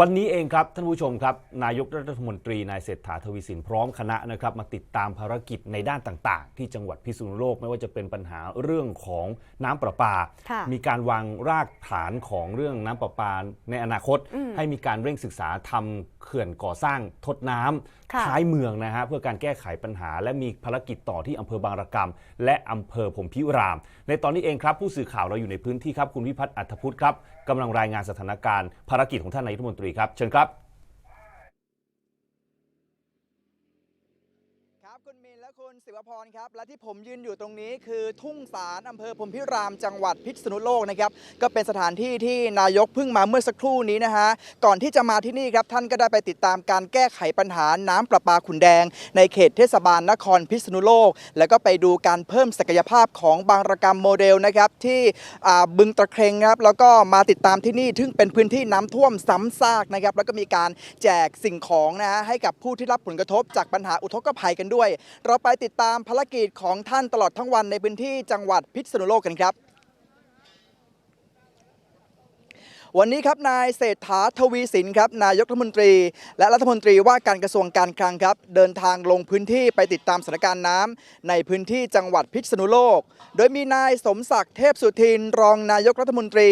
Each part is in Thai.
วันนี้เองครับท่านผู้ชมครับนายกรัฐมนตรีนายเศรษฐาทวีสินพร้อมคณะนะครับมาติดตามภารกิจในด้านต่างๆ ที่จังหวัดพิษณุโลกไม่ว่าจะเป็นปัญหาเรื่องของน้ำประปาค่ะมีการวางรากฐานของเรื่องน้ำประปาในอนาคต ให้มีการเร่งศึกษาทำเขื่อนก่อสร้างทดน้ำค่ะท้ายเมืองนะฮะเพื่อการแก้ไขปัญหา และมีภารกิจต่อที่อำเภอบางระกำและอำเภอผมพิราม ในตอนนี้เองครับผู้สื่อข่าวเราอยู่ในพื้นที่ครับคุณวิพัฒน์อัธพุทธครับกำลังรายงานสถานการณ์ภารกิจของท่านนายกรัฐมนตรีครับ เชิญครับครับคุณมินและคุณ ศิวพรครับและที่ผมยืนอยู่ตรงนี้คือทุ่งสารอำเภอพรมพิรามจังหวัดพิษณุโลกนะครับก็เป็นสถานที่ที่นายกเพิ่งมาเมื่อสักครู่นี้นะฮะก่อนที่จะมาที่นี่ครับท่านก็ได้ไปติดตามการแก้ไขปัญหาน้ำประปาขุนแดง ในเขตเทศบาลนครพิษณุโลก แล้วก็ไปดูการเพิ่มศักยภาพของบางระกรรมโมเดลนะครับที่อ่าบึงตะเครงครับแล้วก็มาติดตามที่นี่ซึ่งเป็นพื้นที่น้ำท่วมซ้ำซากนะครับแล้วก็มีการแจกสิ่งของนะฮะให้กับผู้ที่รับผลกระทบจากปัญหาอุทกภัยกันด้วย เราไปติดตามภารกิจของท่านตลอดทั้งวันในพื้นที่จังหวัดพิษณุโลกกันครับ วันนี้ครับนายเศรษฐาทวีสินครับนายกรัฐมนตรี และรัฐมนตรีว่าการกระทรวงการคลังครับเดินทางลงพื้นที่ไปติดตามสถานการณ์น้ำในพื้นที่จังหวัดพิษณุโลก โดยมีนายสมศักดิ์เทพสุทิน รองนายกรัฐมนตรี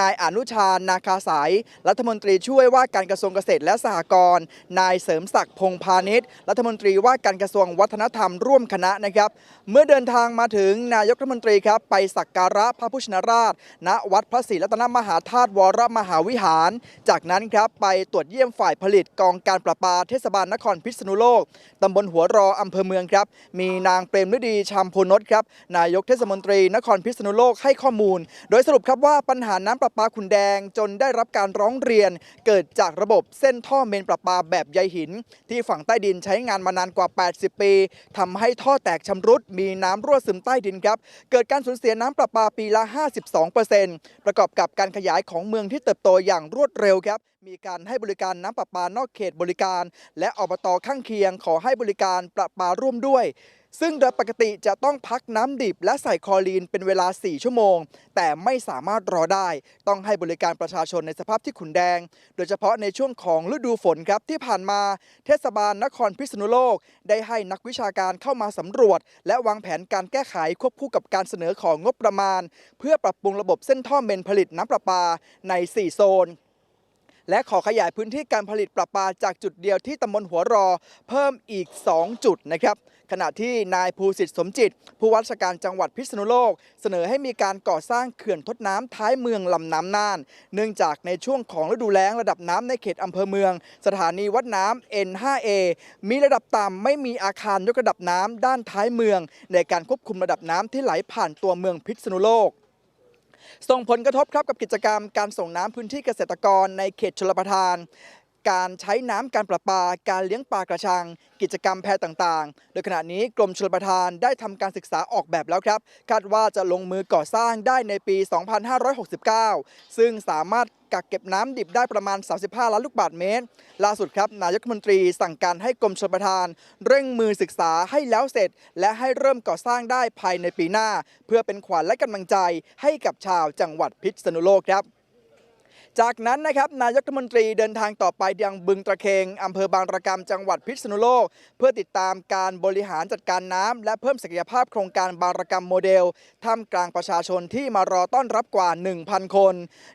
นายอนุชานาคาสาย รัฐมนตรีช่วยว่าการกระทรวงเกษตรและสหกรณ์นายเสริมศักดิ์พงพาณิชย์รัฐมนตรีว่าการกระทรวงวัฒนธรรมร่วมคณะนะครับ เมื่อเดินทางมาถึงนายกรัฐมนตรีครับไปสักการะพระพุทธชินราช ณวัดพระศรีรัตนมหาธาตุวรมหาวิหาร จากนั้นครับไปตรวจเยี่ยมฝ่ายผลิตกองการประปาเทศบาลนครพิษณุโลกตำบลหัวรออำเภอเมืองครับ มีนางเปรมฤดีชามโพนศครับนายกเทศมนตรีนครพิษณุโลกให้ข้อมูล โดยสรุปครับว่าปัญหาน้ำประปาขุนแดงจนได้รับการร้องเรียน เกิดจากระบบเส้นท่อเมนประปาแบบใยหิน ที่ฝั่งใต้ดินใช้งานมานานกว่า 80 ปีทำให้ท่อแตกชำรุด มีน้ำรั่วซึมใต้ดินครับ เกิดการสูญเสียน้ำประปาปีละ 52%ประกอบกับการขยายของเมืองที่เติบโตอย่างรวดเร็วครับ มีการให้บริการน้ำประปานอกเขตบริการ และอบตข้างเคียงขอให้บริการประปาร่วมด้วย ซึ่งโดยปกติจะต้องพักน้ำดิบและใส่คอรีนเป็นเวลา 4 ชั่วโมง แต่ไม่สามารถรอได้ ต้องให้บริการประชาชนในสภาพที่ขุนแดง โดยเฉพาะในช่วงของฤดูฝนครับที่ผ่านมา เทศบาลนครพิษณุโลก ได้ให้นักวิชาการเข้ามาสำรวจ และวางแผนการแก้ไขควบคู่กับการเสนอของงบประมาณ เพื่อปรับปรุงระบบเส้นท่อเมนผลิตน้ำประปาใน 4 โซนและขอขยายพื้นที่การผลิตประปาจากจุดเดียวที่ตำบลหัวรอ เพิ่มอีก 2 จุดนะครับ ขณะที่นายภูสิทธิ์สมจิต ผู้ว่าราชการจังหวัดพิษณุโลก เสนอให้มีการก่อสร้างเขื่อนทดน้ำท้ายเมืองลำน้ำน่าน เนื่องจากในช่วงของฤดูแล้งระดับน้ำในเขตอำเภอเมือง สถานีวัดน้ำ N5A มีระดับต่ำไม่มีอาคารยกระดับน้ำด้านท้ายเมือง ในการควบคุมระดับน้ำที่ไหลผ่านตัวเมืองพิษณุโลกส่งผลกระทบครับกับกิจกรรมการส่งน้ำพื้นที่เกษตรกรในเขตชลประทาน การใช้น้ำการประปา การเลี้ยงปลากระชัง กิจกรรมแพรต่างๆ โดยขณะนี้กรมชลประทานได้ทำการศึกษาออกแบบแล้วครับ คาดว่าจะลงมือก่อสร้างได้ในปี 2569 ซึ่งสามารถกักเก็บน้ำดิบได้ประมาณ 35 ล้านลูกบาศก์เมตร ล่าสุดครับ นายกรัฐมนตรีสั่งการให้กรมชลประทาน เร่งมือศึกษาให้แล้วเสร็จ และให้เริ่มก่อสร้างได้ภายในปีหน้า เพื่อเป็นขวัญและกำลังใจให้กับชาวจังหวัดพิษณุโลกครับ จากนั้นนะครับนายกรัฐมนตรีเดินทางต่อไปยังบึงตะเคงอำเภอบางระกำจังหวัดพิษณุโลก เพื่อติดตามการบริหารจัดการน้ำและเพิ่มศักยภาพโครงการบางระกำโมเดลท่ามกลางประชาชนที่มารอต้อนรับกว่า 1,000 คน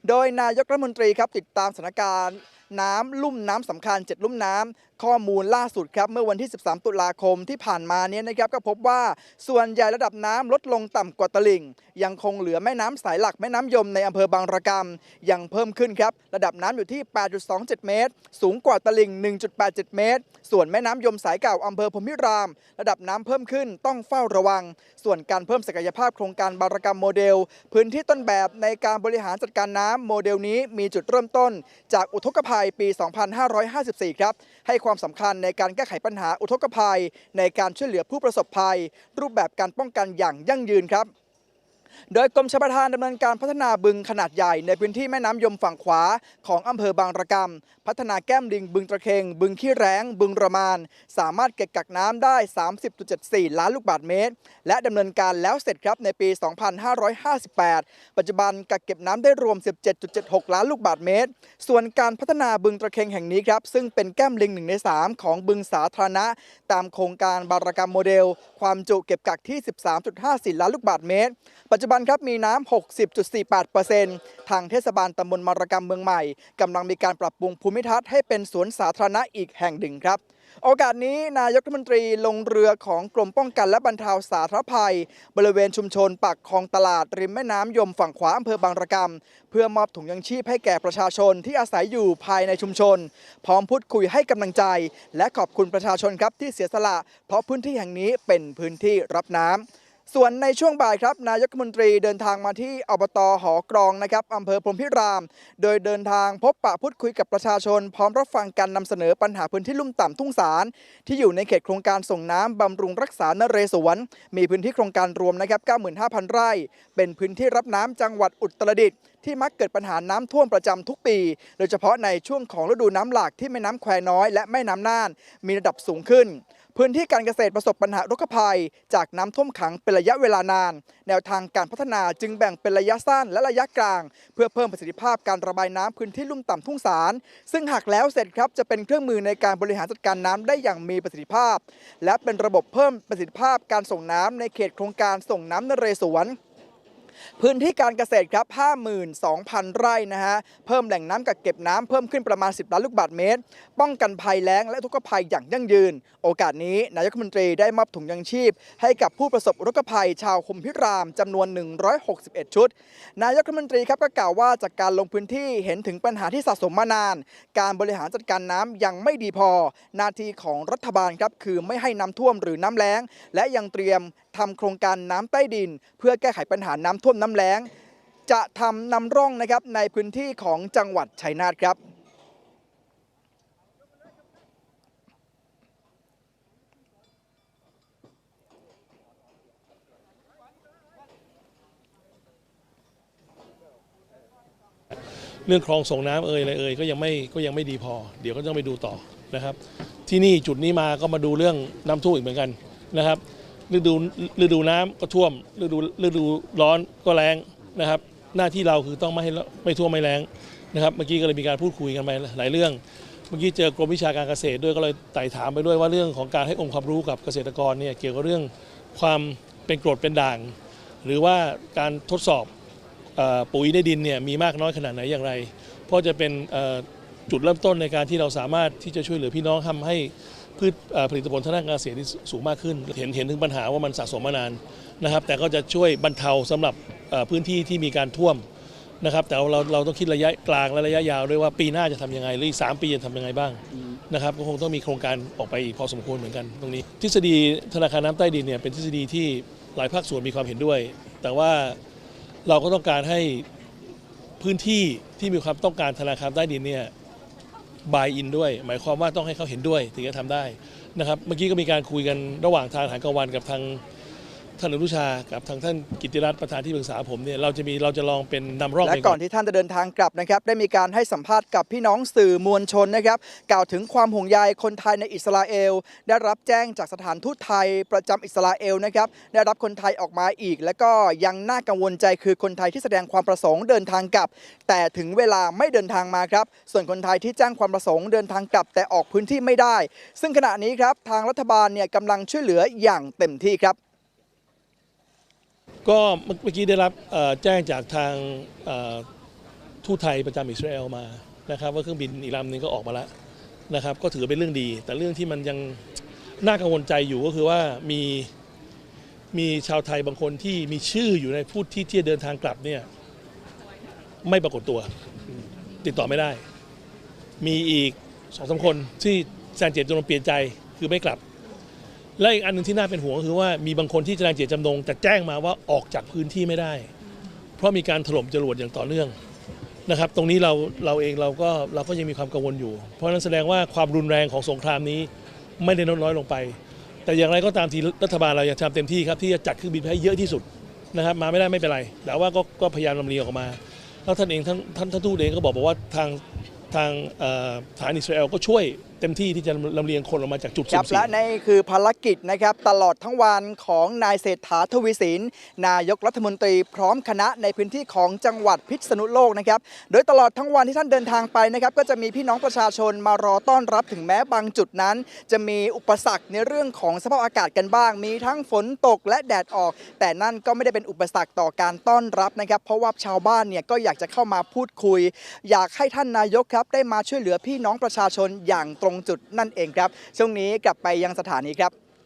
โดยนายกรัฐมนตรีครับติดตามสถานการณ์น้ำลุ่มน้ำสำคัญ 7 ลุ่มน้ำ ข้อมูลล่าสุดครับเมื่อวันที่ 13 ตุลาคมที่ผ่านมาเนี่ยนะครับก็พบว่าส่วนใหญ่ระดับน้ำลดลงต่ำกว่าตลิ่ง ยังคงเหลือแม่น้ำสายหลักแม่น้ำยมในอำเภอบางระกำยังเพิ่มขึ้นครับระดับน้ำอยู่ที่ 8.27 เมตร สูงกว่าตลิ่ง 1.87 เมตร ส่วนแม่น้ำยมสายเก่าอำเภอพรมิราม ระดับน้ำเพิ่มขึ้นต้องเฝ้าระวัง ส่วนการเพิ่มศักยภาพโครงการบางระกำโมเดล พื้นที่ต้นแบบในการบริหารจัดการน้ำโมเดลนี้มีจุดเริ่มต้น จากอุทกภัยปี 2554 ครับให้ความสำคัญในการแก้ไขปัญหาอุทกภัย ในการช่วยเหลือผู้ประสบภัย รูปแบบการป้องกันอย่างยั่งยืนครับ โดยกรมชลประทานดำเนินการพัฒนาบึงขนาดใหญ่ในพื้นที่แม่น้ำยมฝั่งขวาของอำเภอบางระกำพัฒนาแก้มลิงบึงตะเคงบึงขี้แรงบึงระมาน สามารถเก็บกักน้ำได้ 30.74 ล้านลูกบาศก์เมตร และดำเนินการแล้วเสร็จครับในปี 2558 ปัจจุบันกักเก็บน้ำได้รวม 17.76 ล้านลูกบาศก์เมตร ส่วนการพัฒนาบึงตะเคงแห่งนี้ครับซึ่งเป็นแก้มลิงหนึ่งใน 3 ของบึงสาธารณะ ตามโครงการบารกรรมโมเดล ความจุเก็บกักที่ 13.54 ล้านลูกบาศก์เมตรปัจจุบันครับมีน้ำ 60.48%ทางเทศบาลตำบลมารกรรมเมืองใหม่กำลังมีการปรับปรุงภูมิทัศน์ให้เป็นสวนสาธารณะอีกแห่งหนึ่งครับ โอกาสนี้นายกรัฐมนตรีลงเรือของกรมป้องกันและบรรเทาสาธารณภัย บริเวณชุมชนปากคลองตลาดริมแม่น้ำยมฝั่งขวาอำเภอบางระกำเพื่อมอบถุงยังชีพให้แก่ประชาชนที่อาศัยอยู่ภายในชุมชน พร้อมพูดคุยให้กำลังใจ และขอบคุณประชาชนครับที่เสียสละ เพราะพื้นที่แห่งนี้เป็นพื้นที่รับน้ำ ส่วนในช่วงบ่ายครับนายกมนตรีเดินทางมาที่อบตหอกรองนะครับอำเภอพรมพิราม โดยเดินทางพบปะพูดคุยกับประชาชน พร้อมรับฟังการนำเสนอปัญหาพื้นที่ลุ่มต่ำทุ่งสาร ที่อยู่ในเขตโครงการส่งน้ำบำรุงรักษานเรศวร มีพื้นที่โครงการรวมนะครับ 95,000 ไร่ เป็นพื้นที่รับน้ำจังหวัดอุตรดิตถ์ที่มักเกิดปัญหาน้ำท่วมประจำทุกปี โดยเฉพาะในช่วงของฤดูน้ำหลากที่แม่น้ำแควน้อยและแม่น้ำน่าน มีระดับสูงขึ้น พื้นที่การเกษตรประสบปัญหารกภัย จากน้ำท่วมขังเป็นระยะเวลานาน แนวทางการพัฒนาจึงแบ่งเป็นระยะสั้นและระยะกลาง เพื่อเพิ่มประสิทธิภาพการระบายน้ำพื้นที่ลุ่มต่ำทุ่งสาร ซึ่งหากแล้วเสร็จครับจะเป็นเครื่องมือในการบริหารจัดการน้ำได้อย่างมีประสิทธิภาพ และเป็นระบบเพิ่มประสิทธิภาพการส่งน้ำในเขตโครงการส่งน้ำนเรศวร พื้นที่การเกษตรครับ 52,000 ไร่นะฮะ เพิ่มแหล่งน้ำกักเก็บน้ำเพิ่มขึ้นประมาณ 10 ล้านลูกบาศก์เมตร ป้องกันภัยแล้งและทุกภัยอย่างยั่งยืน โอกาสนี้นายกรัฐมนตรีได้มอบถุงยังชีพ ให้กับผู้ประสบอุทกภัยชาวคุมพิรามจำนวน 161 ชุด นายกรัฐมนตรีครับก็กล่าวว่าจากการลงพื้นที่เห็นถึงปัญหาที่สะสมมานาน การบริหารจัดการน้ำยังไม่ดีพอ หน้าที่ของรัฐบาลครับคือไม่ให้น้ำท่วมหรือน้ำแล้ง และยังเตรียม ทำโครงการน้ำใต้ดิน เพื่อแก้ไขปัญหาน้ำท่วมน้ำแล้ง จะทำนำร่องนะครับในพื้นที่ของจังหวัดชัยนาทครับเรื่องคลองส่งน้ำเอ่ยอะไรเอ่ยก็ยังไม่ก็ยังไม่ดีพอ เดี๋ยวก็ต้องไปดูต่อนะครับ ที่นี่จุดนี้มาก็มาดูเรื่องน้ำท่วมอีกเหมือนกันนะครับ ฤดูฤดูน้ำก็ท่วม ฤดูฤดูร้อนก็แรงนะครับ หน้าที่เราคือต้องไม่ให้ไม่ท่วมไม่แรงนะครับ เมื่อกี้ก็เลยมีการพูดคุยกันไปหลายเรื่อง เมื่อกี้เจอกรมวิชาการเกษตรด้วยก็เลยไต่ถามไปด้วยว่าเรื่องของการให้องค์ความรู้กับเกษตรกรเนี่ยเกี่ยวกับเรื่องความเป็นกรดเป็นด่าง หรือว่าการทดสอบปุ๋ยในดินเนี่ยมีมากน้อยขนาดไหนอย่างไร เพราะจะเป็น จุดเริ่มต้นในการที่เราสามารถที่จะช่วยเหลือพี่น้องทำให้พืชผลิตผลทางด้านการเกษตรที่สูงมากขึ้น เห็นเห็นถึงปัญหาว่ามันสะสมมานานนะครับ แต่ก็จะช่วยบรรเทาสำหรับพื้นที่ที่มีการท่วมนะครับ แต่เราเราต้องคิดระยะกลางและระยะยาวด้วยว่าปีหน้าจะทำยังไงหรืออีกสามปีจะทำยังไงบ้างนะครับก็คงต้องมีโครงการออกไปอีกพอสมควรเหมือนกันตรงนี้ ทฤษฎีธนาคารน้ำใต้ดินเนี่ยเป็นทฤษฎีที่หลายภาคส่วนมีความเห็นด้วย แต่ว่าเราก็ต้องการให้พื้นที่ที่มีความต้องการธนาคารใต้ดินเนี่ย บายอินด้วย หมายความว่าต้องให้เขาเห็นด้วยถึงจะทำได้นะครับ เมื่อกี้ก็มีการคุยกันระหว่างทางทหารกลางวันกับทาง ท่านอนุชากับทางท่านกิติรัตน์ประธานที่ปรึกษาผมเนี่ยเราจะมีเราจะลองเป็นนำร่องและไปก่อนที่ท่านจะเดินทางกลับนะครับ ได้มีการให้สัมภาษณ์กับพี่น้องสื่อมวลชนนะครับ กล่าวถึงความห่วงใยคนไทยในอิสราเอล ได้รับแจ้งจากสถานทูตไทยประจำอิสราเอลนะครับ ได้รับคนไทยออกมาอีก และก็ยังน่ากังวลใจคือคนไทยที่แสดงความประสงค์เดินทางกลับ แต่ถึงเวลาไม่เดินทางมาครับ ส่วนคนไทยที่แจ้งความประสงค์เดินทางกลับ แต่ออกพื้นที่ไม่ได้ ซึ่งขณะนี้ครับทางรัฐบาลเนี่ยกำลังช่วยเหลืออย่างเต็มที่ครับ ก็เมื่อกี้ได้รับแจ้งจากทางทูตไทยประจำอิสราเอลมานะครับว่าเครื่องบินอีกลำหนึงก็ออกมาแล้วนะครับ ก็ถือเป็นเรื่องดี แต่เรื่องที่มันยังน่ากังวลใจอยู่ก็คือว่ามีมีชาวไทยบางคนที่มีชื่ออยู่ในผู้ที่ที่จะเดินทางกลับเนี่ยไม่ปรากฏตัว ติดต่อไม่ได้ มีอีกสองสามคนที่แสดงเจตจนงเปลี่ยนใจคือไม่กลับ และอีกอันหนึ่งที่น่าเป็นห่วงก็คือว่ามีบางคนที่แสดงเจตจำนงแต่แจ้งมาว่าออกจากพื้นที่ไม่ได้ เพราะมีการถล่มจรวดอย่างต่อเนื่องนะครับ ตรงนี้เราเราเองเราก็เราก็ยังมีความกังวลอยู่ เพราะนั้นแสดงว่าความรุนแรงของสงครามนี้ไม่ได้ลดน้อยลงไป แต่อย่างไรก็ตามที่รัฐบาลเราอยากทำเต็มที่ครับที่จะจัดเครื่องบินให้เยอะที่สุดนะครับ มาไม่ได้ไม่เป็นไร แต่ว่าก็ก็พยายามลำเลียงออกมา แล้วท่านเองท่านท่านทูตเองก็บอกบอกว่าทางทางฐานอิสราเอลก็ช่วย เต็มที่ที่จะลำเลียงคนออกมาจากจุดคสุ่รับมเสี่และยงนี่คือภารกิจนะครับตลอดทั้งวันของนายเศรษฐาทวีสิน นายกรัฐมนตรีพร้อมคณะในพื้นที่ของจังหวัดพิษณุโลกนะครับโดยตลอดทั้งวันที่ท่านเดินทางไปนะครับก็จะมีพี่น้องประชาชนมารอต้อนรับถึงแม้บางจุดนั้น จะมีอุปสรรคในเรื่องของสภาพอากาศกันบ้าง มีทั้งฝนตกและแดดออก แต่นั่นก็ไม่ได้เป็นอุปสรรคต่อการต้อนรับนะครับ เพราะว่าชาวบ้านเนี่ยก็อยากจะเข้ามาพูดคุย อยากให้ท่านนายกครับได้มาช่วยเหลือพี่น้องประชาชนอย่างตรงจุดนั่นเองครับ ช่วงนี้กลับไปยังสถานีครับ